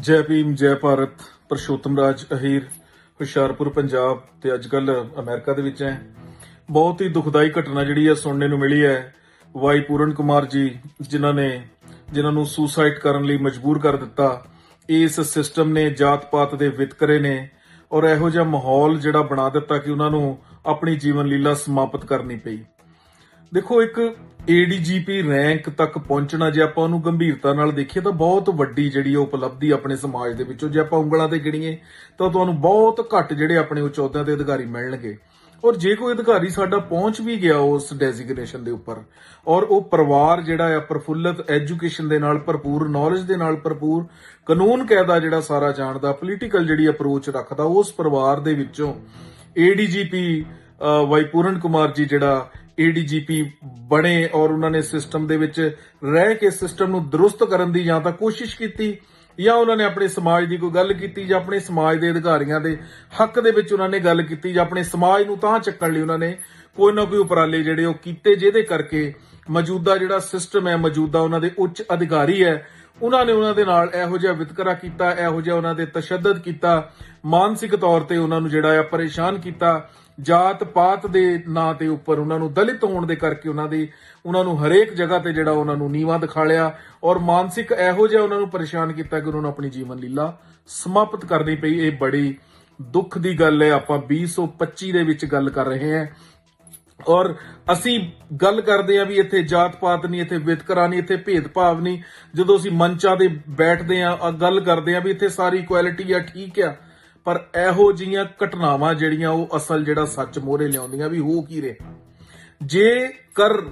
ਜੈ ਭੀਮ, ਜੈ ਭਾਰਤ, ਪਰਸ਼ੋਤਮ ਰਾਜ, ਅਹੀਰ, ਹੁਸ਼ਿਆਰਪੁਰ, ਪੰਜਾਬ ਤੇ ਅੱਜ ਕੱਲ ਅਮਰੀਕਾ ਦੇ ਵਿੱਚ ਹੈ। ਬਹੁਤ ਹੀ ਦੁਖਦਾਈ ਘਟਨਾ ਜਿਹੜੀ ਹੈ ਸੁਣਨੇ ਨੂੰ ਮਿਲੀ ਹੈ। ਵਾਈ ਪੂਰਨ ਕੁਮਾਰ ਜੀ, ਜਿਨ੍ਹਾਂ ਨੇ, ਜਿਨ੍ਹਾਂ ਨੂੰ ਸੁਸਾਈਡ ਕਰਨ ਲਈ ਮਜਬੂਰ ਕਰ ਦਿੱਤਾ, ਇਸ ਸਿਸਟਮ ਨੇ ਜਾਤ-ਪਾਤ ਦੇ ਵਿਤਕਰੇ ਨੇ ਔਰ ਇਹੋ ਜਿਹਾ ਮਾਹੌਲ ਜਿਹੜਾ ਬਣਾ ਦਿੱਤਾ ਕਿ ਉਹਨਾਂ ਨੂੰ ਆਪਣੀ ਜੀਵਨ ਲੀਲਾ ਸਮਾਪਤ ਕਰਨੀ ਪਈ। ਦੇਖੋ, ਇੱਕ ਏਡੀਜੀਪੀ ਰੈਂਕ ਤੱਕ ਪਹੁੰਚਣਾ ਜੇ ਆਪਾਂ ਉਹਨੂੰ ਗੰਭੀਰਤਾ ਨਾਲ ਦੇਖੀਏ ਤਾਂ ਬਹੁਤ ਵੱਡੀ ਜਿਹੜੀ ਉਹ ਉਪਲਬਧੀ ਆਪਣੇ ਸਮਾਜ ਦੇ ਵਿੱਚੋਂ ਜੇ ਆਪਾਂ ਉਂਗਲਾਂ ਤੇ ਗਿਣੀਏ ਤਾਂ ਤੁਹਾਨੂੰ ਬਹੁਤ ਘੱਟ ਜਿਹੜੇ ਆਪਣੇ ਉੱਚ ਅਹੁਦਿਆਂ ਤੇ ਅਧਿਕਾਰੀ ਮਿਲਣਗੇ। ਔਰ ਜੇ ਕੋਈ ਅਧਿਕਾਰੀ ਸਾਡਾ ਪਹੁੰਚ ਵੀ ਗਿਆ ਉਸ ਡੈਜ਼ਿਗਨੇਸ਼ਨ ਦੇ ਉੱਪਰ ਔਰ ਉਹ ਪਰਿਵਾਰ ਜਿਹੜਾ ਆ ਪ੍ਰਫੁੱਲਤ ਐਜੂਕੇਸ਼ਨ ਦੇ ਨਾਲ ਭਰਪੂਰ ਨੌਲੇਜ ਦੇ ਨਾਲ ਭਰਪੂਰ, ਕਾਨੂੰਨ ਕਾਇਦਾ ਜਿਹੜਾ ਸਾਰਾ ਜਾਣਦਾ ਪੋਲੀਟੀਕਲ ਜਿਹੜੀ ਅਪਰੋਚ ਰੱਖਦਾ, ਉਸ ਪਰਿਵਾਰ ਦੇ ਵਿੱਚੋਂ ਏਡੀਜੀਪੀ ਵਾਈ ਪੂਰਨ ਕੁਮਾਰ ਜੀ ਜਿਹੜਾ ਏਡੀਜੀਪੀ ਬਣੇ ਔਰ ਉਹਨਾਂ ਨੇ ਸਿਸਟਮ ਦੇ ਵਿੱਚ ਰਹਿ ਕੇ ਸਿਸਟਮ ਨੂੰ ਦਰੁਸਤ ਕਰਨ ਦੀ ਜਾਂ ਤਾਂ ਕੋਸ਼ਿਸ਼ ਕੀਤੀ, ਜਾਂ ਉਹਨਾਂ ਨੇ ਆਪਣੇ ਸਮਾਜ ਦੀ ਕੋਈ ਗੱਲ ਕੀਤੀ, ਜਾਂ ਆਪਣੇ ਸਮਾਜ ਦੇ ਅਧਿਕਾਰੀਆਂ ਦੇ ਹੱਕ ਦੇ ਵਿੱਚ ਉਹਨਾਂ ਨੇ ਗੱਲ ਕੀਤੀ, ਜਾਂ ਆਪਣੇ ਸਮਾਜ ਨੂੰ ਤਾਂ ਚੱਕਣ ਲਈ ਉਹਨਾਂ ਨੇ ਕੋਈ ਨਾ ਕੋਈ ਉਪਰਾਲੇ ਜਿਹੜੇ ਉਹ ਕੀਤੇ, ਜਿਹਦੇ ਕਰਕੇ ਮੌਜੂਦਾ ਜਿਹੜਾ ਸਿਸਟਮ ਹੈ, ਮੌਜੂਦਾ ਉਹਨਾਂ ਦੇ ਉੱਚ ਅਧਿਕਾਰੀ ਹੈ, ਉਹਨਾਂ ਨੇ ਉਹਨਾਂ ਦੇ ਨਾਲ ਇਹੋ ਜਿਹਾ ਵਿਤਕਰਾ ਕੀਤਾ, ਇਹੋ ਜਿਹਾ ਉਹਨਾਂ ਦੇ ਤਸ਼ੱਦਦ ਕੀਤਾ, ਮਾਨਸਿਕ ਤੌਰ ਤੇ ਉਹਨਾਂ ਨੂੰ ਜਿਹੜਾ ਆ ਪਰੇਸ਼ਾਨ ਕੀਤਾ ਜਾਤ ਪਾਤ ਦੇ ਨਾਂ ਤੇ ਉੱਪਰ ਉਹਨਾਂ ਨੂੰ ਦਲਿਤ ਹੋਣ ਦੇ ਕਰਕੇ ਉਹਨਾਂ ਦੀ, ਉਹਨਾਂ ਨੂੰ ਹਰੇਕ ਜਗ੍ਹਾ ਤੇ ਜਿਹੜਾ ਉਹਨਾਂ ਨੂੰ ਨੀਵਾ ਦਿਖਾਲਿਆ ਔਰ ਮਾਨਸਿਕ ਇਹੋ ਜਿਹਾ ਉਹਨਾਂ ਨੂੰ ਪਰੇਸ਼ਾਨ ਕੀਤਾ ਕਿ ਉਹਨਾਂ ਨੂੰ ਆਪਣੀ ਜੀਵਨ ਲੀਲਾ ਸਮਾਪਤ ਕਰਨੀ ਪਈ। ਇਹ ਬੜੀ ਦੁੱਖ ਦੀ ਗੱਲ ਹੈ। ਆਪਾਂ 2025 ਦੇ ਵਿੱਚ ਗੱਲ ਕਰ ਰਹੇ ਹਾਂ। ਔਰ ਅਸੀਂ ਗੱਲ ਕਰਦੇ ਆ ਵੀ ਇੱਥੇ ਜਾਤ ਪਾਤ ਨਹੀਂ, ਇੱਥੇ ਵਿਤਕਰਾ ਨਹੀਂ, ਇੱਥੇ ਭੇਦਭਾਵ ਨਹੀਂ। ਜਦੋਂ ਅਸੀਂ ਮੰਚਾਂ ਦੇ ਬੈਠਦੇ ਆ ਗੱਲ ਕਰਦੇ ਆ ਵੀ ਇੱਥੇ ਸਾਰੀ ਕੁਆਲਿਟੀ ਆ, ਠੀਕ ਆ। ਪਰ ਇਹੋ ਜੀਆਂ ਘਟਨਾਵਾਂ ਜਿਹੜੀਆਂ ਉਹ ਅਸਲ ਜਿਹੜਾ ਸੱਚ ਮੋਹਰੇ ਲਿਆਉਂਦੀਆਂ ਵੀ ਹੋ ਕੀ ਰਿਹਾ? ਜੇ ਕਰ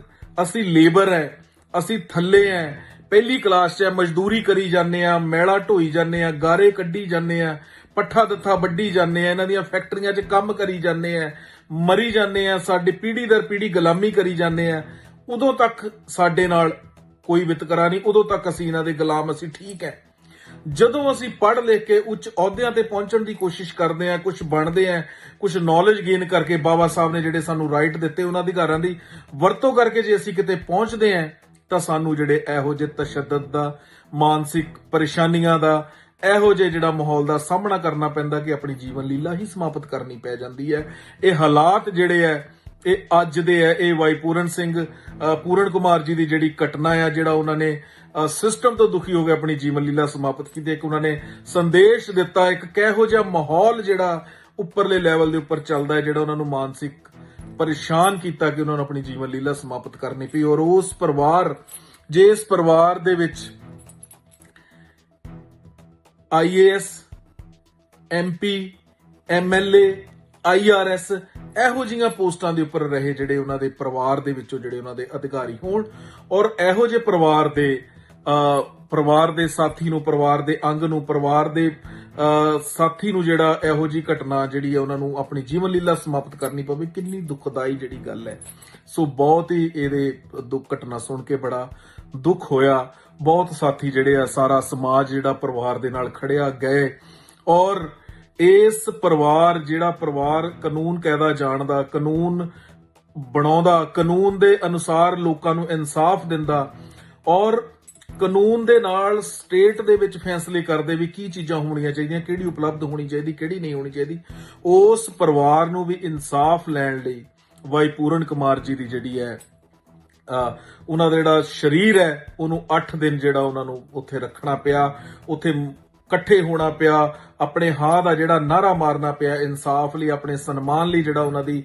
ਅਸੀਂ ਲੇਬਰ ਹੈ ਅਸੀਂ ਥੱਲੇ ਹੈ ਪਹਿਲੀ ਕਲਾਸ 'ਚ ਹੈ ਮਜ਼ਦੂਰੀ ਕਰੀ ਜਾਂਦੇ ਆ, ਮੈਲਾ ਢੋਈ ਜਾਂਦੇ ਆ, ਗਾਰੇ ਕੱਢੀ ਜਾਂਦੇ ਆ, ਪੱਠਾ ਦੱਥਾ ਵੱਢੀ ਜਾਂਦੇ ਆ, ਇਹਨਾਂ ਦੀਆਂ ਫੈਕਟਰੀਆਂ 'ਚ ਕੰਮ ਕਰੀ ਜਾਂਦੇ ਆ, ਮਰੀ ਜਾਂਦੇ ਆ, ਸਾਡੀ ਪੀੜ੍ਹੀ ਦਰ ਪੀੜ੍ਹੀ ਗੁਲਾਮੀ ਕਰੀ ਜਾਂਦੇ ਆ, ਉਦੋਂ ਤੱਕ ਸਾਡੇ ਨਾਲ ਕੋਈ ਵਿਤਕਰਾ ਨਹੀਂ, ਉਦੋਂ ਤੱਕ ਅਸੀਂ ਇਹਨਾਂ ਦੇ ਗੁਲਾਮ, ਅਸੀਂ ਠੀਕ ਹੈ ਜਦੋਂ ਅਸੀਂ ਪੜ੍ਹ ਲਿਖ ਕੇ ਉੱਚ ਅਹੁਦਿਆਂ ਤੇ ਪਹੁੰਚਣ ਦੀ ਕੋਸ਼ਿਸ਼ ਕਰਦੇ ਆ ਕੁਝ ਬਣਦੇ ਆ ਕੁਝ ਨੌਲੇਜ ਗੇਨ ਕਰਕੇ ਬਾਬਾ ਸਾਹਿਬ ਨੇ ਜਿਹੜੇ ਸਾਨੂੰ ਰਾਈਟ ਦਿੱਤੇ ਉਹਨਾਂ ਅਧਿਕਾਰਾਂ ਦੀ ਵਰਤੋਂ ਕਰਕੇ ਜੇ ਅਸੀਂ ਕਿਤੇ ਪਹੁੰਚਦੇ ਆ ਤਾਂ ਸਾਨੂੰ ਜਿਹੜੇ ਇਹੋ ਜਿਹੇ ਤਸ਼ੱਦਦ ਦਾ, ਮਾਨਸਿਕ ਪਰੇਸ਼ਾਨੀਆਂ ਦਾ, ਇਹੋ ਜਿਹੇ ਜਿਹੜਾ ਮਾਹੌਲ ਦਾ ਸਾਹਮਣਾ ਕਰਨਾ ਪੈਂਦਾ ਕਿ ਆਪਣੀ ਜੀਵਨ ਲੀਲਾ ਹੀ ਸਮਾਪਤ ਕਰਨੀ ਪੈ ਜਾਂਦੀ ਹੈ। ਇਹ ਹਾਲਾਤ ਜਿਹੜੇ ਹੈ, ਇਹ ਅੱਜ ਦੇ ਹੈ, ਇਹ ਵਾਈ ਪੂਰਨ ਸਿੰਘ ਪੂਰਨ ਕੁਮਾਰ ਜੀ ਦੀ ਜਿਹੜੀ ਘਟਨਾ ਆ, ਜਿਹੜਾ ਉਹਨਾਂ ਨੇ ਸਿਸਟਮ ਤੋਂ ਦੁਖੀ ਹੋ ਕੇ ਆਪਣੀ ਜੀਵਨ ਲੀਲਾ ਸਮਾਪਤ ਕੀਤੀ। ਇੱਕ ਉਹਨਾਂ ਨੇ ਸੰਦੇਸ਼ ਦਿੱਤਾ, ਇੱਕ ਕਿਹੋ ਜਿਹਾ ਮਾਹੌਲ ਜਿਹੜਾ ਉੱਪਰਲੇ ਲੈਵਲ ਦੇ ਉੱਪਰ ਚੱਲਦਾ ਹੈ, ਜਿਹੜਾ ਉਹਨਾਂ ਨੂੰ ਮਾਨਸਿਕ ਪਰੇਸ਼ਾਨ ਕੀਤਾ ਕਿ ਉਹਨਾਂ ਨੂੰ ਆਪਣੀ ਜੀਵਨ ਲੀਲਾ ਸਮਾਪਤ ਕਰਨੀ ਪਈ। ਔਰ ਉਸ ਪਰਿਵਾਰ, ਜੇ ਇਸ ਪਰਿਵਾਰ ਦੇ ਵਿੱਚ ਆਈਏਐਸ ਐਮਪੀ ਐਮਐਲਏ ਆਈਆਰਐਸ ਇਹੋ ਜਿਹੀਆਂ ਪੋਸਟਾਂ ਦੇ ਉੱਪਰ ਰਹੇ ਜਿਹੜੇ ਉਹਨਾਂ ਦੇ ਪਰਿਵਾਰ ਦੇ ਵਿੱਚੋਂ ਜਿਹੜੇ ਉਹਨਾਂ ਦੇ ਅਧਿਕਾਰੀ ਹੋਣ ਔਰ ਇਹੋ ਜਿਹੇ ਪਰਿਵਾਰ ਦੇ ਪਰਿਵਾਰ ਦੇ ਸਾਥੀ ਨੂੰ, ਪਰਿਵਾਰ ਦੇ ਅੰਗ ਨੂੰ, ਪਰਿਵਾਰ ਦੇ ਸਾਥੀ ਨੂੰ ਜਿਹੜਾ ਇਹੋ ਜੀ ਘਟਨਾ ਜਿਹੜੀ ਹੈ ਉਹਨਾਂ ਨੂੰ ਆਪਣੀ ਜੀਵਨ ਲੀਲਾ ਸਮਾਪਤ ਕਰਨੀ ਪਵੇ, ਕਿੰਨੀ ਦੁਖਦਾਈ ਜਿਹੜੀ ਗੱਲ ਹੈ। ਸੋ ਬਹੁਤ ਹੀ ਇਹਦੇ ਦੁੱਖ ਘਟਨਾ ਸੁਣ ਕੇ ਬੜਾ ਦੁੱਖ ਹੋਇਆ। ਬਹੁਤ ਸਾਥੀ ਜਿਹੜੇ ਆ, ਸਾਰਾ ਸਮਾਜ ਜਿਹੜਾ ਪਰਿਵਾਰ ਦੇ ਨਾਲ ਖੜਿਆ, ਗਏ। ਔਰ ਇਸ ਪਰਿਵਾਰ ਜਿਹੜਾ ਪਰਿਵਾਰ ਕਾਨੂੰਨ ਕਾਇਦਾ ਜਾਣਦਾ, ਕਾਨੂੰਨ ਬਣਾਉਂਦਾ, ਕਾਨੂੰਨ ਦੇ ਅਨੁਸਾਰ ਲੋਕਾਂ ਨੂੰ ਇਨਸਾਫ ਦਿੰਦਾ ਔਰ ਕਾਨੂੰਨ ਦੇ ਨਾਲ ਸਟੇਟ ਦੇ ਵਿੱਚ ਫੈਸਲੇ ਕਰਦੇ ਵੀ ਕੀ ਚੀਜ਼ਾਂ ਹੋਣੀਆਂ ਚਾਹੀਦੀਆਂ, ਕਿਹੜੀ ਉਪਲਬਧ ਹੋਣੀ ਚਾਹੀਦੀ, ਕਿਹੜੀ ਨਹੀਂ ਹੋਣੀ ਚਾਹੀਦੀ। ਉਸ ਪਰਿਵਾਰ ਨੂੰ ਵੀ ਇਨਸਾਫ ਲੈਣ ਲਈ ਵਾਈ ਪੂਰਨ ਕੁਮਾਰ ਜੀ ਦੀ ਜਿਹੜੀ ਹੈ ਉਹਨਾਂ ਦਾ ਜਿਹੜਾ ਸਰੀਰ ਹੈ, ਉਹਨੂੰ 8 ਦਿਨ ਜਿਹੜਾ ਉਹਨਾਂ ਨੂੰ ਉੱਥੇ ਰੱਖਣਾ ਪਿਆ। ਉੱਥੇ ਇਕੱਠੇ ਹੋਣਾ ਪਿਆ, ਆਪਣੇ ਹਾਂ ਦਾ ਜਿਹੜਾ ਨਾਰਾ ਮਾਰਨਾ ਪਿਆ, ਇਨਸਾਫ ਲਈ, ਆਪਣੇ ਸਨਮਾਨ ਲਈ ਜਿਹੜਾ ਉਹਨਾਂ ਦੀ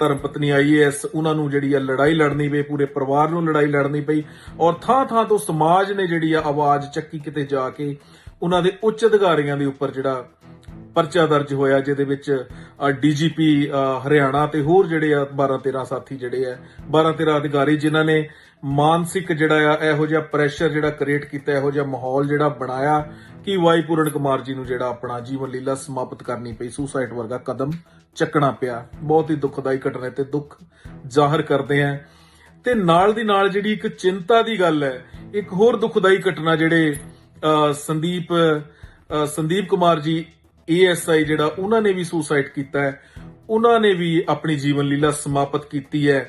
ਧਰਮ ਪਤਨੀ ਆਈਐਸ ਉਹਨਾਂ ਨੂੰ ਜਿਹੜੀ ਆ ਲੜਾਈ ਲੜਨੀ ਪਈ, ਪੂਰੇ ਪਰਿਵਾਰ ਨੂੰ ਲੜਾਈ ਲੜਨੀ ਪਈ ਔਰ ਥਾਂ ਥਾਂ ਤੋਂ ਸਮਾਜ ਨੇ ਜਿਹੜੀ ਆ ਆਵਾਜ਼ ਚੱਕੀ ਕਿਤੇ ਜਾ ਕੇ ਉਹਨਾਂ ਦੇ ਉੱਚ ਅਧਿਕਾਰੀਆਂ ਦੇ ਉੱਪਰ ਜਿਹੜਾ ਪਰਚਾ ਦਰਜ ਹੋਇਆ, ਜਿਹਦੇ ਵਿੱਚ ਡੀਜੀਪੀ ਹਰਿਆਣਾ ਤੇ ਹੋਰ ਜਿਹੜੇ ਆ 12 13 ਸਾਥੀ ਜਿਹੜੇ ਆ 12 13 ਅਧਿਕਾਰੀ ਜਿਨ੍ਹਾਂ ਨੇ ਮਾਨਸਿਕ ਜਿਹੜਾ ਆ, ਇਹੋ ਜਿਹਾ ਪ੍ਰੈਸ਼ਰ ਜਿਹੜਾ ਕ੍ਰੀਏਟ ਕੀਤਾ, ਇਹੋ ਜਿਹਾ ਮਾਹੌਲ ਜਿਹੜਾ ਬਣਾਇਆ ਕਿ ਵਾਈ ਪੂਰਨ ਕੁਮਾਰ ਜੀ ਨੂੰ ਜਿਹੜਾ ਆਪਣਾ ਜੀਵਨ ਲੀਲਾ ਸਮਾਪਤ ਕਰਨੀ ਪਈ ਸੁਸਾਈਡ ਵਰਗਾ ਕਦਮ ਚੱਕਣਾ ਪਿਆ। ਬਹੁਤ ਹੀ ਦੁਖਦਾਈ ਘਟਨਾ ਹੈ ਤੇ ਦੁੱਖ ਜ਼ਾਹਰ ਕਰਦੇ ਆ। ਤੇ ਨਾਲ ਦੀ ਨਾਲ ਜਿਹੜੀ ਇੱਕ ਚਿੰਤਾ ਦੀ ਗੱਲ ਹੈ, ਇੱਕ ਹੋਰ ਦੁਖਦਾਈ ਘਟਨਾ ਜਿਹੜੇ ਸੰਦੀਪ ਸੰਦੀਪ ਕੁਮਾਰ ਜੀ ਏਐਸਆਈ ਜਿਹੜਾ, ਉਹਨਾਂ ਨੇ ਵੀ ਸੁਸਾਈਡ ਕੀਤਾ ਹੈ। ਉਹਨਾਂ ਨੇ ਵੀ ਆਪਣੀ ਜੀਵਨ ਲੀਲਾ ਸਮਾਪਤ ਕੀਤੀ ਹੈ।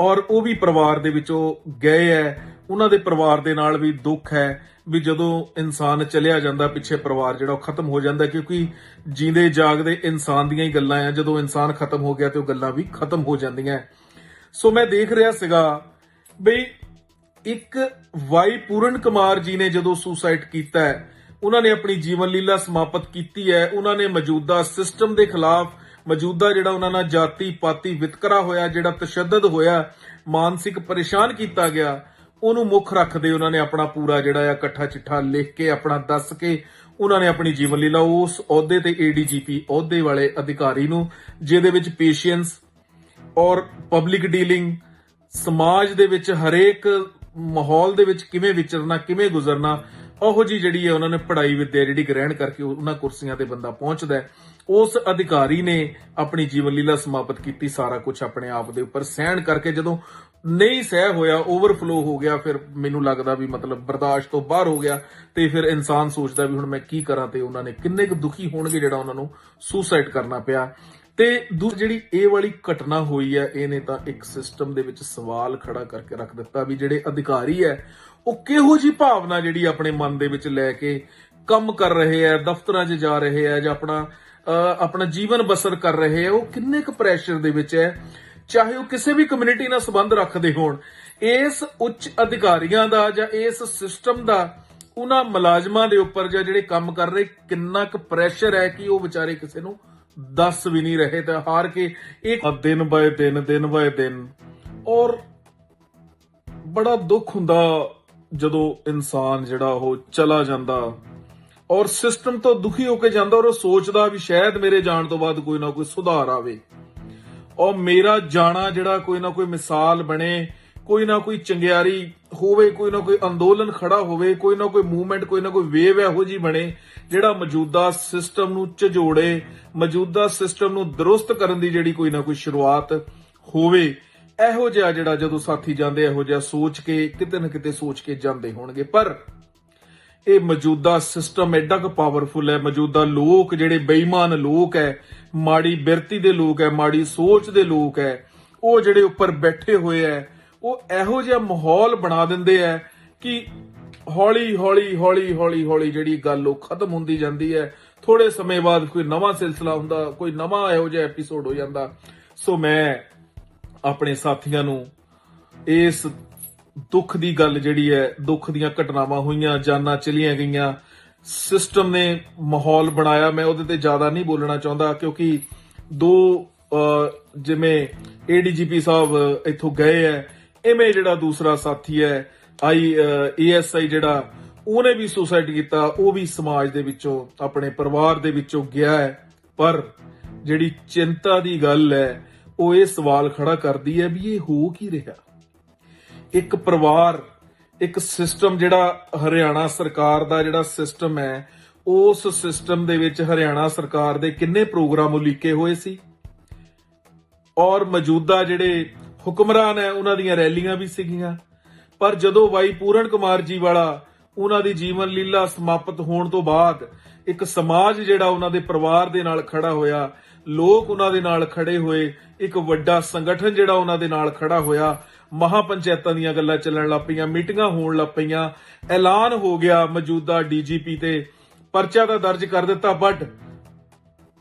ਔਰ ਉਹ ਵੀ ਪਰਿਵਾਰ ਦੇ ਵਿੱਚ ਉਹ ਗਏ ਹੈ ਉਹਨਾਂ ਦੇ ਪਰਿਵਾਰ ਦੇ ਨਾਲ ਵੀ ਦੁੱਖ ਹੈ ਵੀ ਜਦੋਂ ਇਨਸਾਨ ਚਲਿਆ ਜਾਂਦਾ ਪਿੱਛੇ ਪਰਿਵਾਰ ਜਿਹੜਾ ਉਹ ਖਤਮ ਹੋ ਜਾਂਦਾ ਕਿਉਂਕਿ ਜੀਂਦੇ ਜਾਗਦੇ ਇਨਸਾਨ ਦੀਆਂ ਹੀ ਗੱਲਾਂ ਆ ਜਦੋਂ ਇਨਸਾਨ ਖਤਮ ਹੋ ਗਿਆ ਤੇ ਉਹ ਗੱਲਾਂ ਵੀ ਖਤਮ ਹੋ ਜਾਂਦੀਆਂ ਸੋ ਮੈਂ ਦੇਖ ਰਿਹਾ ਸੀਗਾ ਬਈ ਇੱਕ ਵਾਈ ਪੂਰਨ ਕੁਮਾਰ ਜੀ ਨੇ ਜਦੋਂ ਸੁਸਾਈਡ ਕੀਤਾ ਹੈ ਉਹਨਾਂ ਨੇ ਆਪਣੀ ਜੀਵਨ ਲੀਲਾ ਸਮਾਪਤ ਕੀਤੀ ਹੈ ਉਹਨਾਂ ਨੇ ਮੌਜੂਦਾ ਸਿਸਟਮ ਦੇ ਖਿਲਾਫ ਮੌਜੂਦਾ ਜਿਹੜਾ ਉਹਨਾਂ ਨਾਲ ਜਾਤੀ ਪਾਤੀ ਵਿਤਕਰਾ ਹੋਇਆ, ਜਿਹੜਾ ਤਸ਼ੱਦਦ ਹੋਇਆ, ਮਾਨਸਿਕ ਪਰੇਸ਼ਾਨ ਕੀਤਾ ਗਿਆ, ਉਹਨੂੰ ਮੁੱਖ ਰੱਖਦੇ ਉਹਨਾਂ ਨੇ ਆਪਣਾ ਪੂਰਾ ਜਿਹੜਾ ਆ ਇਕੱਠਾ ਚਿੱਠਾ ਲਿਖ ਕੇ, ਆਪਣਾ ਦੱਸ ਕੇ ਉਹਨਾਂ ਨੇ ਆਪਣੀ ਜੀਵਨ ਲੀਲਾ ਉਸ ਅਹੁਦੇ ਤੇ ਏਡੀਜੀਪੀ ਅਹੁਦੇ ਵਾਲੇ ਅਧਿਕਾਰੀ ਨੂੰ, ਜਿਹਦੇ ਵਿੱਚ ਪੇਸ਼ੈਂਸ ਔਰ ਪਬਲਿਕ ਡੀਲਿੰਗ, ਸਮਾਜ ਦੇ ਵਿੱਚ ਹਰੇਕ ਮਾਹੌਲ ਦੇ ਵਿੱਚ ਕਿਵੇਂ ਵਿਚਰਨਾ, ਕਿਵੇਂ ਗੁਜ਼ਰਨਾ, ਉਹੋ ਜੀ ਜਿਹੜੀ ਹੈ ਉਹਨਾਂ ਨੇ ਪੜ੍ਹਾਈ ਵਿੱਦਿਆ ਜਿਹੜੀ ਗ੍ਰਹਿਣ ਕਰਕੇ ਉਹਨਾਂ ਕੁਰਸੀਆਂ ਤੇ ਬੰਦਾ ਪਹੁੰਚਦਾ ਉਸ ਅਧਿਕਾਰੀ ਨੇ ਆਪਣੀ ਜੀਵਨ ਲੀਲਾ ਸਮਾਪਤ ਕੀਤੀ, ਸਾਰਾ ਕੁਝ ਆਪਣੇ ਆਪ ਦੇ ਉੱਪਰ ਸਹਿਣ ਕਰਕੇ ਜਦੋਂ ਨਹੀਂ ਸਹਿ ਹੋਇਆ ਓਵਰਫਲੋ ਹੋ ਗਿਆ, ਫਿਰ ਮੈਨੂੰ ਲੱਗਦਾ ਵੀ ਮਤਲਬ ਬਰਦਾਸ਼ਤ ਤੋਂ ਬਾਹਰ ਹੋ ਗਿਆ ਤੇ ਫਿਰ ਇਨਸਾਨ ਸੋਚਦਾ ਵੀ ਹੁਣ ਮੈਂ ਕੀ ਕਰਾਂ ਤੇ ਉਹਨਾਂ ਨੇ ਕਿੰਨੇ ਕੁ ਦੁਖੀ ਹੋਣਗੇ ਜਿਹੜਾ ਉਹਨਾਂ ਨੂੰ ਸੁਸਾਈਡ ਕਰਨਾ ਪਿਆ। ਤੇ ਦੂ ਜਿਹੜੀ ਇਹ ਵਾਲੀ ਘਟਨਾ ਹੋਈ ਹੈ, ਇਹਨੇ ਤਾਂ ਇੱਕ ਸਿਸਟਮ ਦੇ ਵਿੱਚ ਸਵਾਲ ਖੜਾ ਕਰਕੇ ਰੱਖ ਦਿੱਤਾ ਵੀ ਜਿਹੜੇ ਅਧਿਕਾਰੀ ਹੈ, ਉਹ ਕਿਹੋ ਜੀ ਭਾਵਨਾ ਜਿਹੜੀ ਆਪਣੇ ਮਨ ਦੇ ਵਿੱਚ ਲੈ ਕੇ ਕੰਮ ਕਰ ਰਹੇ ਹੈ, ਦਫ਼ਤਰਾਂ 'ਚ ਜਾ ਰਹੇ ਹੈ ਜਾਂ ਆਪਣਾ ਆਪਣਾ ਜੀਵਨ ਬਸਰ ਕਰ ਰਹੇ ਆ ਉਹ ਕਿੰਨੇ ਕੁ ਪ੍ਰੈਸ਼ਰ ਦੇ ਵਿੱਚ ਹੈ? ਚਾਹੇ ਉਹ ਕਿਸੇ ਵੀ ਕਮਿਊਨਿਟੀ ਨਾਲ ਸੰਬੰਧ ਰੱਖਦੇ ਹੋਣ, ਇਸ ਉੱਚ ਅਧਿਕਾਰੀਆਂ ਦਾ ਜਾਂ ਇਸ ਸਿਸਟਮ ਦਾ, ਉਹਨਾਂ ਮੁਲਾਜ਼ਮਾਂ ਦੇ ਉੱਪਰ ਜਾਂ ਜਿਹੜੇ ਕੰਮ ਕਰ ਰਹੇ, ਕਿੰਨਾ ਕੁ ਪ੍ਰੈਸ਼ਰ ਹੈ ਕਿ ਉਹ ਵਿਚਾਰੇ ਕਿਸੇ ਨੂੰ ਦੱਸ ਵੀ ਨਹੀਂ ਰਹੇ ਤਾਂ ਹਾਰ ਕੇ ਇੱਕ ਦਿਨ ਬਾਏ ਦਿਨ ਦਿਨ ਬਾਏ ਦਿਨ। ਔਰ ਬੜਾ ਦੁੱਖ ਹੁੰਦਾ ਜਦੋਂ ਇਨਸਾਨ ਜਿਹੜਾ ਉਹ ਚਲਾ ਜਾਂਦਾ। ਔਰ ਸਿਸਟਮ ਤੋਂ ਦੁਖੀ ਹੋ ਕੇ ਜਾਂਦਾ ਔਰ ਉਹ ਸੋਚਦਾ ਵੀ ਸ਼ਾਇਦ ਮੇਰੇ ਜਾਣ ਤੋਂ ਬਾਅਦ ਕੋਈ ਨਾ ਕੋਈ ਸੁਧਾਰ ਆਵੇ। ਔਰ ਮੇਰਾ ਜਾਣਾ ਜਿਹੜਾ ਕੋਈ ਨਾ ਕੋਈ ਮਿਸਾਲ ਬਣੇ, ਕੋਈ ਨਾ ਕੋਈ ਚੰਗਿਆਰੀ ਹੋਵੇ, ਕੋਈ ਨਾ ਕੋਈ ਅੰਦੋਲਨ ਖੜਾ ਹੋਵੇ, ਕੋਈ ਨਾ ਕੋਈ ਮੂਵਮੈਂਟ, ਕੋਈ ਨਾ ਕੋਈ ਵੇਵ ਇਹੋ ਜੀ ਬਣੇ, ਜਿਹੜਾ ਮੌਜੂਦਾ ਸਿਸਟਮ ਨੂੰ ਝਜੋੜੇ, ਮੌਜੂਦਾ ਸਿਸਟਮ ਨੂੰ ਦਰੁਸਤ ਕਰਨ ਦੀ ਜਿਹੜੀ ਕੋਈ ਨਾ ਕੋਈ ਸ਼ੁਰੂਆਤ ਹੋਵੇ, ਇਹੋ ਜਿਹਾ ਜਿਹੜਾ ਜਦੋਂ ਸਾਥੀ ਜਾਂਦੇ, ਇਹੋ ਜਿਹਾ ਸੋਚ ਕੇ ਕਿਤੇ ਨਾ ਕਿਤੇ ਸੋਚ ਕੇ ਜਾਂਦੇ ਹੋਣਗੇ। ਪਰ ਇਹ ਮੌਜੂਦਾ ਸਿਸਟਮ ਐਡਾ ਕੁ ਪਾਵਰਫੁਲ ਹੈ, ਮੌਜੂਦਾ ਲੋਕ ਜਿਹੜੇ ਬੇਈਮਾਨ ਲੋਕ ਹੈ, ਮਾੜੀ ਬਿਰਤੀ ਦੇ ਲੋਕ ਹੈ, ਮਾੜੀ ਸੋਚ ਦੇ ਲੋਕ ਹੈ, ਉਹ ਜਿਹੜੇ ਉੱਪਰ ਬੈਠੇ ਹੋਏ ਹੈ, ਉਹ ਇਹੋ ਜਿਹਾ ਮਾਹੌਲ ਬਣਾ ਦਿੰਦੇ ਹੈ ਕਿ ਹੌਲੀ ਹੌਲੀ ਹੌਲੀ ਹੌਲੀ ਹੌਲੀ ਜਿਹੜੀ ਗੱਲ ਉਹ ਖਤਮ ਹੁੰਦੀ ਜਾਂਦੀ ਹੈ। ਥੋੜੇ ਸਮੇਂ ਬਾਅਦ ਕੋਈ ਨਵਾਂ ਸਿਲਸਿਲਾ ਹੁੰਦਾ, ਕੋਈ ਨਵਾਂ ਇਹੋ ਜਿਹਾ ਐਪੀਸੋਡ ਹੋ ਜਾਂਦਾ। ਸੋ ਮੈਂ ਆਪਣੇ ਸਾਥੀਆਂ ਨੂੰ ਇਸ ਦੁੱਖ ਦੀ ਗੱਲ ਜਿਹੜੀ ਹੈ ਦੁੱਖ ਦੀਆਂ ਘਟਨਾਵਾਂ ਹੋਈਆਂ ਜਾਨਾਂ ਚਲੀਆਂ ਗਈਆਂ। ਸਿਸਟਮ ਨੇ ਮਾਹੌਲ ਬਣਾਇਆ। ਮੈਂ ਉਹਦੇ ਤੇ ਜ਼ਿਆਦਾ ਨਹੀਂ ਬੋਲਣਾ ਚਾਹੁੰਦਾ ਕਿਉਂਕਿ ਦੋ ਅਹ, ਜਿਵੇਂ ਏਡੀਜੀਪੀ ਸਾਹਿਬ ਇੱਥੋਂ ਗਏ ਹੈ ਇਵੇਂ ਜਿਹੜਾ ਦੂਸਰਾ ਸਾਥੀ ਹੈ ਆਈ ਏਐਸਆਈ ਜਿਹੜਾ ਉਹਨੇ ਵੀ ਸੁਸਾਈਡ ਕੀਤਾ। ਉਹ ਵੀ ਸਮਾਜ ਦੇ ਵਿੱਚੋਂ ਆਪਣੇ ਪਰਿਵਾਰ ਦੇ ਵਿੱਚੋਂ ਗਿਆ ਹੈ। ਪਰ ਜਿਹੜੀ ਚਿੰਤਾ ਦੀ ਗੱਲ ਹੈ ਉਹ ਇਹ ਸਵਾਲ ਖੜਾ ਕਰਦੀ ਹੈ ਵੀ ਇਹ ਹੋ ਕੀ ਰਿਹਾ? ਇੱਕ ਪਰਿਵਾਰ, ਇੱਕ ਸਿਸਟਮ ਜਿਹੜਾ ਹਰਿਆਣਾ ਸਰਕਾਰ ਦਾ ਜਿਹੜਾ ਸਿਸਟਮ ਹੈ, ਉਸ ਸਿਸਟਮ ਦੇ ਵਿੱਚ ਹਰਿਆਣਾ ਸਰਕਾਰ ਦੇ ਕਿੰਨੇ ਪ੍ਰੋਗਰਾਮ ਉਲੀਕੇ ਹੋਏ ਸੀ? ਔਰ ਮੌਜੂਦਾ ਜਿਹੜੇ ਹੁਕਮਰਾਨ ਹੈ, ਉਹਨਾਂ ਦੀਆਂ ਰੈਲੀਆਂ ਵੀ ਸੀਗੀਆਂ। ਪਰ ਜਦੋਂ ਬਾਈ ਪੂਰਨ ਕੁਮਾਰ ਜੀ ਵਾਲਾ ਉਹਨਾਂ ਦੀ ਜੀਵਨ ਲੀਲਾ ਸਮਾਪਤ ਹੋਣ ਤੋਂ ਬਾਅਦ ਇੱਕ ਸਮਾਜ ਜਿਹੜਾ ਉਹਨਾਂ ਦੇ ਪਰਿਵਾਰ ਦੇ ਨਾਲ ਖੜਾ ਹੋਇਆ, ਲੋਕ ਉਹਨਾਂ ਦੇ ਨਾਲ ਖੜੇ ਹੋਏ, ਇੱਕ ਵੱਡਾ ਸੰਗਠਨ ਜਿਹੜਾ ਉਹਨਾਂ ਦੇ ਨਾਲ ਖੜਾ ਹੋਇਆ ਮਹਾ ਪੰਚਾਇਤਾਂ ਦੀਆਂ ਗੱਲਾਂ ਚੱਲਣ ਲੱਗ ਪਈਆਂ, ਮੀਟਿੰਗਾਂ ਹੋਣ ਲੱਗ ਪਈਆਂ, ਐਲਾਨ ਹੋ ਗਿਆ ਮੌਜੂਦਾ ਡੀਜੀਪੀ ਤੇ, ਪਰਚਾ ਤਾਂ ਦਰਜ ਕਰ ਦਿੱਤਾ ਬਟ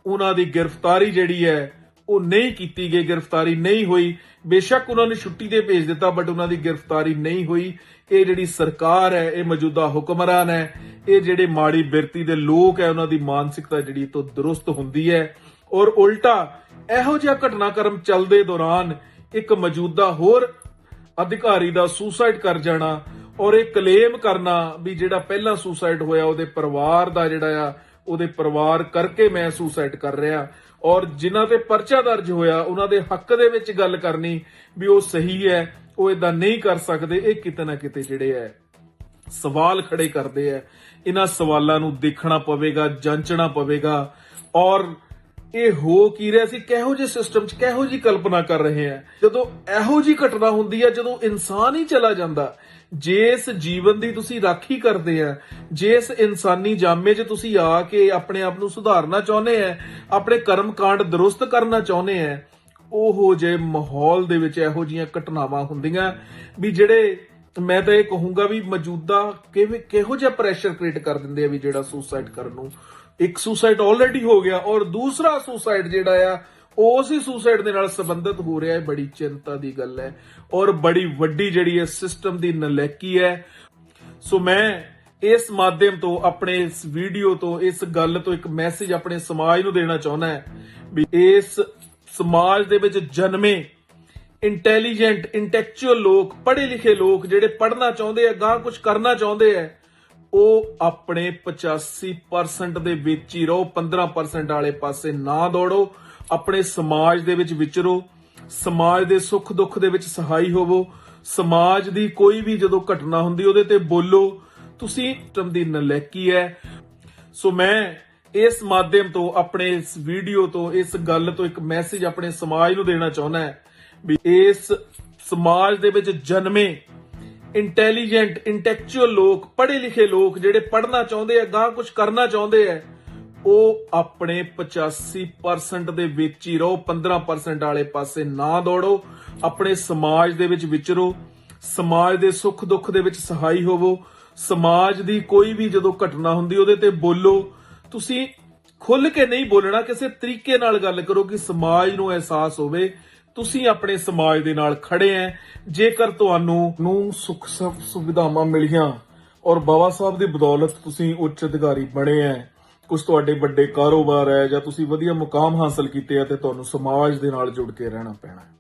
ਉਹਨਾਂ ਦੀ ਗ੍ਰਿਫਤਾਰੀ ਜਿਹੜੀ ਹੈ, ਉਹ ਨਹੀਂ ਕੀਤੀ ਗਈ, ਗ੍ਰਿਫਤਾਰੀ ਨਹੀਂ ਹੋਈ। ਬੇਸ਼ੱਕ ਉਹਨਾਂ ਨੇ ਛੁੱਟੀ ਤੇ ਭੇਜ ਦਿੱਤਾ ਬਟ ਉਹਨਾਂ ਦੀ ਗ੍ਰਿਫਤਾਰੀ ਨਹੀਂ ਹੋਈ। ਇਹ ਜਿਹੜੀ ਸਰਕਾਰ ਹੈ, ਇਹ ਮੌਜੂਦਾ ਹੁਕਮਰਾਨ ਹੈ, ਇਹ ਜਿਹੜੇ ਮਾੜੀ ਬਿਰਤੀ ਦੇ ਲੋਕ ਹੈ, ਉਹਨਾਂ ਦੀ ਮਾਨਸਿਕਤਾ ਜਿਹੜੀ ਤੋਂ ਦਰੁਸਤ ਹੁੰਦੀ ਹੈ। ਔਰ ਉਲਟਾ, ਇਹੋ ਜਿਹਾ ਘਟਨਾਕ੍ਰਮ ਚੱਲਦੇ ਦੌਰਾਨ ਇੱਕ ਮੌਜੂਦਾ ਹੋਰ ਅਧਿਕਾਰੀ ਦਾ ਸੁਸਾਈਡ ਕਰ ਜਾਣਾ ਔਰ ਇਹ ਕਲੇਮ ਕਰਨਾ ਵੀ ਜਿਹੜਾ ਪਹਿਲਾਂ ਸੁਸਾਈਡ ਹੋਇਆ, ਉਹਦੇ ਪਰਿਵਾਰ ਦਾ ਜਿਹੜਾ ਆ, ਉਹਦੇ ਪਰਿਵਾਰ ਕਰਕੇ ਮੈਂ ਸੁਸਾਈਡ ਕਰ ਰਿਹਾ। ਔਰ ਜਿਨ੍ਹਾਂ ਤੇ ਪਰਚਾ ਦਰਜ ਹੋਇਆ, ਉਹਨਾਂ ਦੇ ਹੱਕ ਦੇ ਵਿੱਚ ਗੱਲ ਕਰਨੀ ਵੀ ਉਹ ਸਹੀ ਹੈ, ਉਹ ਇਦਾਂ ਨਹੀਂ ਕਰ ਸਕਦੇ, ਇਹ ਕਿਤੇ ਨਾ ਕਿਤੇ ਜਿਹੜੇ ਹੈ ਸਵਾਲ ਖੜੇ ਕਰਦੇ ਆ। ਇਹਨਾਂ ਸਵਾਲਾਂ ਨੂੰ ਦੇਖਣਾ ਪਵੇਗਾ, ਜਾਂਚਣਾ ਪਵੇਗਾ ਔਰ ਇਹ ਹੋ ਕੀ ਰਿਹਾ ਸੀ? ਕਿਹੋ ਜਿਹੇ ਸਿਸਟਮ 'ਚ ਕਿਹੋ ਜੀ ਕਲਪਨਾ ਕਰ ਰਹੇ ਆ? ਜਦੋਂ ਇਹੋ ਜੀ ਘਟਨਾ ਹੁੰਦੀ ਆ, ਜਦੋਂ ਇਨਸਾਨ ਹੀ ਚਲਾ ਜਾਂਦਾ, ਜਿਸ ਜੀਵਨ ਦੀ ਤੁਸੀਂ ਰਾਖੀ ਕਰਦੇ ਆ, ਜਿਸ ਇਨਸਾਨੀ ਜਾਮੇ 'ਚ ਤੁਸੀਂ ਆ ਕੇ ਆਪਣੇ ਆਪ ਨੂੰ ਸੁਧਾਰਨਾ ਚਾਹੁੰਦੇ ਆ, ਆਪਣੇ ਕਰਮ ਕਾਂਡ ਦਰੁਸਤ ਕਰਨਾ ਚਾਹੁੰਦੇ ਆ, ਉਹੋ ਜੇ ਮਾਹੌਲ ਦੇ ਵਿੱਚ ਇਹੋ ਜੀਆਂ ਘਟਨਾਵਾਂ ਹੁੰਦੀਆਂ। ਵੀ ਜਿਹੜੇ ਮੈਂ ਤਾਂ ਇਹ ਕਹੂੰਗਾ ਵੀ ਮੌਜੂਦਾ ਕਿਵੇਂ ਕਿਹੋ ਜਿਹਾ ਪ੍ਰੈਸ਼ਰ ਕ੍ਰੀਏਟ ਕਰ ਦਿੰਦੇ ਆ ਵੀ ਜਿਹੜਾ ਸੁਸਾਈਡ ਕਰਨ ਨੂੰ? ਇੱਕ ਸੁਸਾਈਡ ਆਲਰੇਡੀ ਹੋ ਗਿਆ ਔਰ ਦੂਸਰਾ ਸੁਸਾਈਡ ਜਿਹੜਾ ਆ ਉਸ ਹੀ ਸੁਸਾਈਡ ਦੇ ਨਾਲ ਸੰਬੰਧਿਤ ਹੋ ਰਿਹਾ ਹੈ। ਬੜੀ ਚਿੰਤਾ ਦੀ ਗੱਲ ਹੈ ਔਰ ਬੜੀ ਵੱਡੀ ਜਿਹੜੀ ਹੈ ਸਿਸਟਮ ਦੀ ਨਲੈਕੀ ਹੈ। ਸੋ ਮੈਂ ਇਸ ਮਾਧਿਅਮ ਤੋਂ, ਆਪਣੇ ਇਸ ਵੀਡੀਓ ਤੋਂ, ਇਸ ਗੱਲ ਤੋਂ ਇੱਕ ਮੈਸੇਜ ਆਪਣੇ ਸਮਾਜ ਨੂੰ ਦੇਣਾ ਚਾਹੁੰਦਾ ਹੈ ਵੀ ਇਸ ਸਮਾਜ ਦੇ ਵਿੱਚ ਜਨਮੇ ਇੰਟੈਲੀਜੈਂਟ ਇੰਟੈਕਚੁਅਲ ਲੋਕ, ਪੜ੍ਹੇ ਲਿਖੇ ਲੋਕ ਜਿਹੜੇ ਪੜ੍ਹਨਾ ਚਾਹੁੰਦੇ ਆ ਗਾਂ ਕੁਝ ਕਰਨਾ ਚਾਹੁੰਦੇ ਆ ਉਹ ਆਪਣੇ 85% ਦੇ ਵਿੱਚ ਹੀ ਰਹੋ 15% ਵਾਲੇ ਪਾਸੇ ਨਾ ਦੌੜੋ, ਆਪਣੇ ਸਮਾਜ ਦੇ ਵਿੱਚ ਵਿਚਰੋ, ਸਮਾਜ ਦੇ ਸੁੱਖ ਦੁੱਖ ਦੇ ਵਿੱਚ ਸਹਾਈ ਹੋਵੋ, ਸਮਾਜ ਦੀ ਕੋਈ ਵੀ ਜਦੋਂ ਘਟਨਾ ਹੁੰਦੀ ਉਹਦੇ ਤੇ ਬੋਲੋ, ਤੁਸੀਂ ਟਮ ਦੀ ਨਲੈਕੀ ਹੈ। ਸੋ ਮੈਂ ਇਸ ਮਾਧਿਅਮ ਤੋਂ, ਆਪਣੇ ਇਸ ਵੀਡੀਓ ਤੋਂ, ਇਸ ਗੱਲ ਤੋਂ ਇੱਕ ਮੈਸੇਜ ਆਪਣੇ ਸਮਾਜ ਨੂੰ ਦੇਣਾ ਚਾਹੁੰਦਾ ਹੈ ਵੀ ਇਸ ਸਮਾਜ ਦੇ ਵਿੱਚ ਜਨਮੇ ਇੰਟੈਲੀਜੈਂਟ ਇੰਟੈਕਚੁਅਲ ਲੋਕ ਪੜ੍ਹੇ ਲਿਖੇ ਲੋਕ ਜਿਹੜੇ ਪੜ੍ਹਨਾ ਚਾਹੁੰਦੇ ਆ ਗਾਂ ਕੁਝ ਕਰਨਾ ਚਾਹੁੰਦੇ ਆ, ਉਹ ਆਪਣੇ 85% ਦੇ ਵਿੱਚ ਹੀ ਰਹੋ 15% ਵਾਲੇ ਪਾਸੇ ਨਾ ਦੌੜੋ, ਆਪਣੇ ਸਮਾਜ ਦੇ ਵਿੱਚ ਵਿਚਰੋ, ਸਮਾਜ ਦੇ ਸੁੱਖ ਦੁੱਖ ਦੇ ਵਿੱਚ ਸਹਾਈ ਹੋਵੋ, ਸਮਾਜ ਦੀ ਕੋਈ ਵੀ ਜਦੋਂ ਘਟਨਾ ਹੁੰਦੀ ਉਹਦੇ ਤੇ ਬੋਲੋ, ਤੁਸੀਂ ਖੁੱਲ ਕੇ ਨਹੀਂ ਬੋਲਣਾ, ਕਿਸੇ ਤਰੀਕੇ ਨਾਲ ਗੱਲ ਕਰੋ ਕਿ ਸਮਾਜ ਨੂੰ ਅਹਿਸਾਸ ਹੋਵੇ ਤੁਸੀਂ ਆਪਣੇ ਸਮਾਜ ਦੇ ਨਾਲ ਖੜੇ ਐ, ਜੇਕਰ ਤੁਹਾਨੂੰ ਨੂੰ ਸੁੱਖ ਸੁਵਿਧਾਵਾਂ ਮਿਲੀਆਂ, ਔਰ ਬਾਬਾ ਸਾਹਿਬ ਦੀ ਬਦੌਲਤ ਤੁਸੀਂ ਉੱਚ ਅਧਿਕਾਰੀ ਬਣੇ ਐ ਕੁਝ ਤੁਹਾਡੇ ਵੱਡੇ ਕਾਰੋਬਾਰ ਹੈ ਜਾਂ ਤੁਸੀਂ ਵਧੀਆ ਮੁਕਾਮ ਹਾਸਲ ਕੀਤੇ ਆ ਤੇ ਤੁਹਾਨੂੰ ਸਮਾਜ ਦੇ ਨਾਲ ਜੁੜ ਕੇ ਰਹਿਣਾ ਪੈਣਾ ਹੈ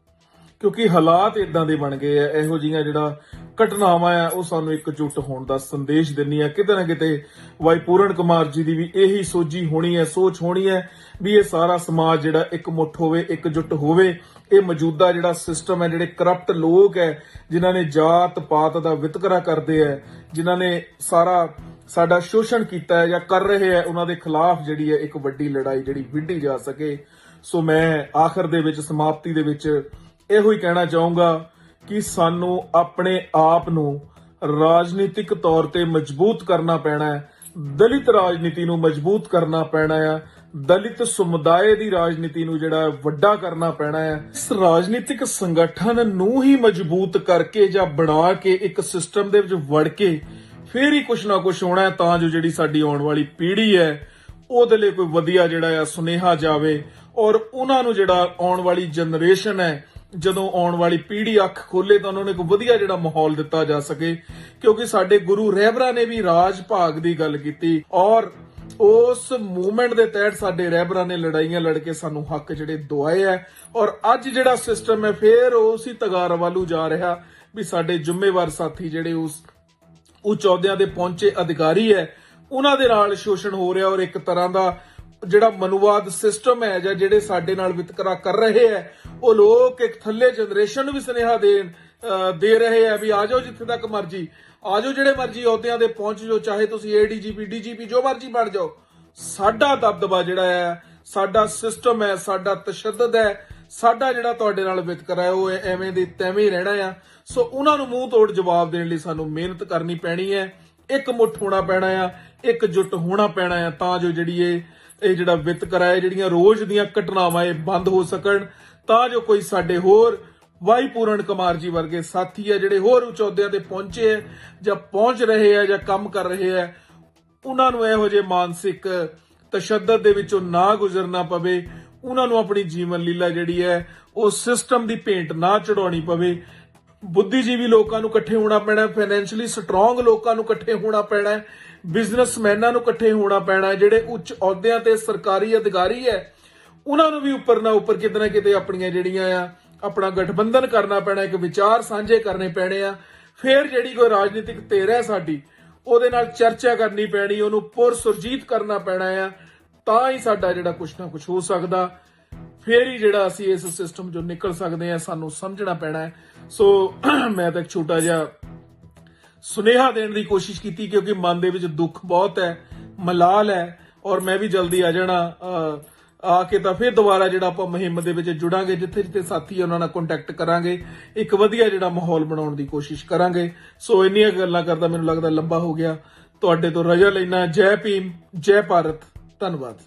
ਕਿਉਂਕਿ ਹਾਲਾਤ ਇਦਾਂ ਦੇ ਬਣ ਗਏ ਆ, ਇਹੋ ਜਿਹੀਆਂ ਜਿਹੜਾ ਘਟਨਾਵਾਂ ਆ, ਉਹ ਸਾਨੂੰ ਇਕਜੁੱਟ ਹੋਣ ਦਾ ਸੰਦੇਸ਼ ਦਿੰਨੀ ਆ। ਕਿਤੇ ਨਾ ਕਿਤੇ ਵਾਈ ਪੂਰਨ ਕੁਮਾਰ ਜੀ ਦੀ ਵੀ ਇਹੀ ਸੋਝੀ ਹੋਣੀ ਹੈ ਸੋਚ ਹੋਣੀ ਹੈ ਵੀ ਇਹ ਸਾਰਾ ਸਮਾਜ ਜਿਹੜਾ ਇਕਮੁੱਠ ਹੋਵੇ, ਇਕਜੁੱਟ ਹੋਵੇ, ਇਹ ਮੌਜੂਦਾ ਜਿਹੜਾ ਸਿਸਟਮ ਹੈ ਜਿਹੜੇ ਕਰਪਟ ਲੋਕ ਹੈ ਜਿਨ੍ਹਾਂ ਨੇ ਜਾਤ ਪਾਤ ਦਾ ਵਿਤਕਰਾ ਕਰਦੇ ਹੈ ਜਿਨ੍ਹਾਂ ਨੇ ਸਾਰਾ ਸਾਡਾ ਸ਼ੋਸ਼ਣ ਕੀਤਾ ਹੈ ਜਾਂ ਕਰ ਰਹੇ ਹੈ ਉਹਨਾਂ ਦੇ ਖਿਲਾਫ ਜਿਹੜੀ ਹੈ ਇੱਕ ਵੱਡੀ ਲੜਾਈ ਜਿਹੜੀ ਵਿੱਢੀ ਜਾ ਸਕੇ। ਸੋ ਮੈਂ ਆਖਰ ਦੇ ਵਿੱਚ, ਸਮਾਪਤੀ ਦੇ ਵਿੱਚ ਇਹੋ ਹੀ ਕਹਿਣਾ ਚਾਹੂੰਗਾ ਕਿ ਸਾਨੂੰ ਆਪਣੇ ਆਪ ਨੂੰ ਰਾਜਨੀਤਿਕ ਤੌਰ ਤੇ ਮਜ਼ਬੂਤ ਕਰਨਾ ਪੈਣਾ ਹੈ, ਦਲਿਤ ਰਾਜਨੀਤੀ ਨੂੰ ਮਜ਼ਬੂਤ ਕਰਨਾ ਪੈਣਾ ਹੈ, ਦਲਿਤ ਸਮੁਦਾਇ ਦੀ ਰਾਜਨੀਤੀ ਨੂੰ ਜਿਹੜਾ ਵੱਡਾ ਕਰਨਾ ਪੈਣਾ ਹੈ, ਇਸ ਰਾਜਨੀਤਿਕ ਸੰਗਠਨ ਨੂੰ ਹੀ ਮਜ਼ਬੂਤ ਕਰਕੇ ਜਾਂ ਬਣਾ ਕੇ ਇੱਕ ਸਿਸਟਮ ਦੇ ਵਿੱਚ ਵੜ ਕੇ ਫੇਰ ਹੀ ਕੁਝ ਨਾ ਕੁਝ ਹੋਣਾ ਹੈ, ਤਾਂ ਜੋ ਜਿਹੜੀ ਸਾਡੀ ਆਉਣ ਵਾਲੀ ਪੀੜ੍ਹੀ ਹੈ, ਉਹਦੇ ਲਈ ਕੋਈ ਵਧੀਆ ਜਿਹੜਾ ਆ ਸੁਨੇਹਾ ਜਾਵੇ ਔਰ ਉਹਨਾਂ ਨੂੰ ਜਿਹੜਾ ਆਉਣ ਵਾਲੀ ਜਨਰੇਸ਼ਨ ਹੈ ਜਦੋਂ ਆਉਣ ਵਾਲੀ ਪੀੜ੍ਹੀ ਅੱਖ ਖੋਲੇ ਤਾਂ ਉਹਨਾਂ ਨੂੰ ਇੱਕ ਵਧੀਆ ਜਿਹੜਾ ਮਾਹੌਲ ਦਿੱਤਾ ਜਾ ਸਕੇ, ਕਿਉਂਕਿ ਸਾਡੇ ਗੁਰੂ ਰਹਿਬਰਾਂ ਨੇ ਵੀ ਰਾਜ ਭਾਗ ਦੀ ਗੱਲ ਕੀਤੀ ਔਰ ਉਸ ਮੂਵਮੈਂਟ ਦੇ ਤਹਿਤ ਸਾਡੇ ਰਹਿਬਰਾਂ ਨੇ ਲੜਾਈਆਂ ਲੜ ਕੇ ਸਾਨੂੰ ਹੱਕ ਜਿਹੜੇ ਦਵਾਏ ਆ ਔਰ ਅੱਜ ਜਿਹੜਾ ਸਿਸਟਮ ਹੈ, ਫੇਰ ਉਸੇ ਤਗਾਰ ਵੱਲੋਂ ਜਾ ਰਿਹਾ ਵੀ ਸਾਡੇ ਜ਼ਿੰਮੇਵਾਰ ਸਾਥੀ ਜਿਹੜੇ ਉਸ ਉੱਚ ਅਹੁਦਿਆਂ ਦੇ ਪਹੁੰਚੇ ਅਧਿਕਾਰੀ ਹੈ, ਉਹਨਾਂ ਦੇ ਨਾਲ ਸ਼ੋਸ਼ਣ ਹੋ ਰਿਹਾ ਔਰ ਇੱਕ ਤਰ੍ਹਾਂ ਦਾ ਜਿਹੜਾ ਮਨੁਵਾਦ ਸਿਸਟਮ ਹੈ ਜਾਂ ਜਿਹੜੇ ਸਾਡੇ ਨਾਲ ਵਿਤਕਰਾ ਕਰ ਰਹੇ ਹੈ, ਉਹ ਲੋਕ ਇੱਕ ਥੱਲੇ ਜਨਰੇਸ਼ਨ ਨੂੰ ਵੀ ਸੁਨੇਹਾ ਦੇਣ ਦੇ ਰਹੇ ਆ ਵੀ ਆ ਜਾਓ ਜਿੱਥੇ ਤੱਕ ਮਰਜ਼ੀ। ਆ ਜਾਓ ਜਿਹੜੇ ਮਰਜ਼ੀ ਅਹੁਦਿਆਂ ਦੇ ਪਹੁੰਚ ਜਾਓ, ਚਾਹੇ ਤੁਸੀਂ ਏਡੀਜੀਪੀ ਡੀਜੀਪੀ ਜੋ ਮਰਜ਼ੀ ਬਣ ਜਾਓ। ਸਾਡਾ ਦਬਦਬਾ ਜਿਹੜਾ ਹੈ, ਸਾਡਾ ਸਿਸਟਮ ਹੈ, ਸਾਡਾ ਤਸ਼ੱਦਦ ਹੈ, ਸਾਡਾ ਜਿਹੜਾ ਤੁਹਾਡੇ ਨਾਲ ਵਿਤਕਰਾ ਹੈ, ਉਹ ਐਵੇਂ ਦੇ ਤੈਵੇਂ ਹੀ ਰਹਿਣਾ ਆ। ਸੋ ਉਹਨਾਂ ਨੂੰ ਮੂੰਹ ਤੋੜ ਜਵਾਬ ਦੇਣ ਲਈ ਸਾਨੂੰ ਮਿਹਨਤ ਕਰਨੀ ਪੈਣੀ ਹੈ। ਇੱਕ ਮੁੱਠ ਹੋਣਾ ਪੈਣਾ ਆ, ਇੱਕ ਜੁੱਟ ਹੋਣਾ ਪੈਣਾ ਆ, ਤਾਂ ਜੋ ਜਿਹੜੀ ਇਹ ਇਹ ਜਿਹੜਾ ਵਿਤਕਰਾ ਹੈ ਜਿਹੜੀਆਂ ਰੋਜ਼ ਦੀਆਂ ਘਟਨਾਵਾਂ ਇਹ ਬੰਦ ਹੋ ਸਕਣ, ਤਾਂ ਜੋ ਕੋਈ ਸਾਡੇ ਹੋਰ ਵਾਈ ਪੂਰਨ ਕੁਮਾਰ ਜੀ ਵਰਗੇ ਸਾਥੀ ਹੈ ਜਿਹੜੇ ਹੋਰ ਉੱਚ ਤੇ ਪਹੁੰਚੇ ਹੈ ਜਾਂ ਪਹੁੰਚ ਰਹੇ ਹੈ ਜਾਂ ਕੰਮ ਕਰ ਰਹੇ ਹੈ ਉਹਨਾਂ ਨੂੰ ਇਹੋ ਜਿਹੇ ਮਾਨਸਿਕ ਤਸ਼ੱਦਦ ਦੇ ਵਿੱਚੋਂ ਨਾ ਗੁਜ਼ਰਨਾ ਪਵੇ, ਉਹਨਾਂ ਨੂੰ ਆਪਣੀ ਜੀਵਨ ਲੀਲਾ ਜਿਹੜੀ ਹੈ, ਉਹ ਸਿਸਟਮ ਦੀ ਭੇਂਟ ਨਾ ਚੜਾਉਣੀ ਪਵੇ। ਬੁੱਧੀਜੀਵੀ ਲੋਕਾਂ ਨੂੰ ਇਕੱਠੇ ਹੋਣਾ ਪੈਣਾ ਫਾਈਨੈਂਸ਼ੀਅਲੀ ਸਟਰੋਂਗ ਲੋਕਾਂ ਨੂੰ ਇਕੱਠੇ ਹੋਣਾ ਪੈਣਾ ਬਿਜ਼ਨਸਮੈਨਾਂ ਨੂੰ ਇਕੱਠੇ ਹੋਣਾ ਪੈਣਾ, ਜਿਹੜੇ ਉੱਚ ਅਹੁਦਿਆਂ ਤੇ ਸਰਕਾਰੀ ਅਧਿਕਾਰੀ ਹੈ, ਉਹਨਾਂ ਨੂੰ ਵੀ ਉੱਪਰ ਨਾ ਉੱਪਰ ਕਿਤੇ ਨਾ ਕਿਤੇ ਆਪਣੀਆਂ ਜਿਹੜੀਆਂ ਆ, ਆਪਣਾ ਗਠਬੰਧਨ ਕਰਨਾ ਪੈਣਾ, ਇੱਕ ਵਿਚਾਰ ਸਾਂਝੇ ਕਰਨੇ ਪੈਣੇ ਆ। ਫਿਰ ਜਿਹੜੀ ਕੋਈ ਰਾਜਨੀਤਿਕ ਧਿਰ ਹੈ ਸਾਡੀ, ਉਹਦੇ ਨਾਲ ਚਰਚਾ ਕਰਨੀ ਪੈਣੀ, ਉਹਨੂੰ ਪੁਰ ਸੁਰਜੀਤ ਕਰਨਾ ਪੈਣਾ ਆ, ਤਾਂ ਹੀ ਸਾਡਾ ਜਿਹੜਾ ਕੁਛ ਨਾ ਕੁਛ ਹੋ ਸਕਦਾ। ਫੇਰ ਹੀ ਜਿਹੜਾ ਅਸੀਂ ਇਸ ਸਿਸਟਮ ਚੋਂ ਨਿਕਲ ਸਕਦੇ ਆ, ਸਾਨੂੰ ਸਮਝਣਾ ਪੈਣਾ ਹੈ। ਸੋ ਮੈਂ ਤਾਂ ਇੱਕ ਛੋਟਾ ਜਿਹਾ ਸੁਨੇਹਾ ਦੇਣ ਦੀ ਕੋਸ਼ਿਸ਼ ਕੀਤੀ ਕਿਉਂਕਿ ਮਨ ਦੇ ਵਿੱਚ ਦੁੱਖ ਬਹੁਤ ਹੈ, ਮਲਾਲ ਹੈ ਔਰ ਮੈਂ ਵੀ ਜਲਦੀ ਆ ਜਾਣਾ ਆ ਕੇ ਤਾਂ ਫਿਰ ਦੁਬਾਰਾ ਜਿਹੜਾ ਆਪਾਂ ਮੁਹਿੰਮ ਦੇ ਵਿੱਚ ਜੁੜਾਂਗੇ, ਜਿੱਥੇ ਜਿੱਥੇ ਸਾਥੀ ਉਹਨਾਂ ਨਾਲ ਕੰਟੈਕਟ ਕਰਾਂਗੇ, ਇੱਕ ਵਧੀਆ ਜਿਹੜਾ ਮਾਹੌਲ ਬਣਾਉਣ ਦੀ ਕੋਸ਼ਿਸ਼ ਕਰਾਂਗੇ। ਸੋ ਇੰਨੀਆਂ ਗੱਲਾਂ ਕਰਦਾ ਮੈਨੂੰ ਲੱਗਦਾ ਲੰਬਾ ਹੋ ਗਿਆ। ਤੁਹਾਡੇ ਤੋਂ ਰਜਾ ਲੈਣਾ ਜੈ ਭੀਮ, ਜੈ ਭਾਰਤ, ਧੰਨਵਾਦ।